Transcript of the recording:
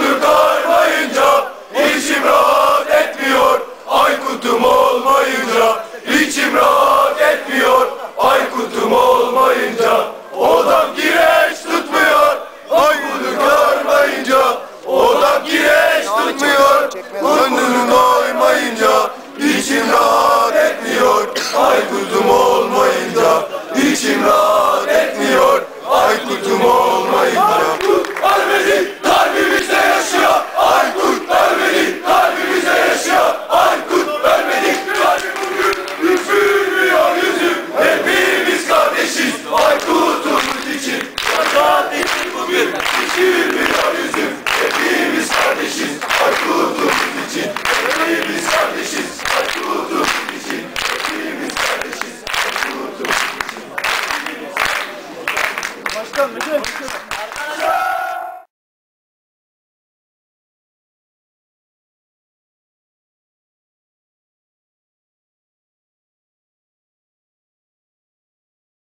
Aykut'u darmayınca içim rahat etmiyor. Aykut'um olmayınca içim rahat etmiyor. Aykut'um olmayınca odam gireç tutmuyor. Aykut'u darmayınca odam gireç tutmuyor. Gönlünün oymayınca içim rahat etmiyor. Aykut'um olmayınca içim rahat yüzü, iki milyar yüzü. Hepimiz kardeşiz, haklı olduğumuz için. Hepimiz kardeşiz, haklı olduğumuz için. Kardeşiz, haklı olduğumuz için. Başkan.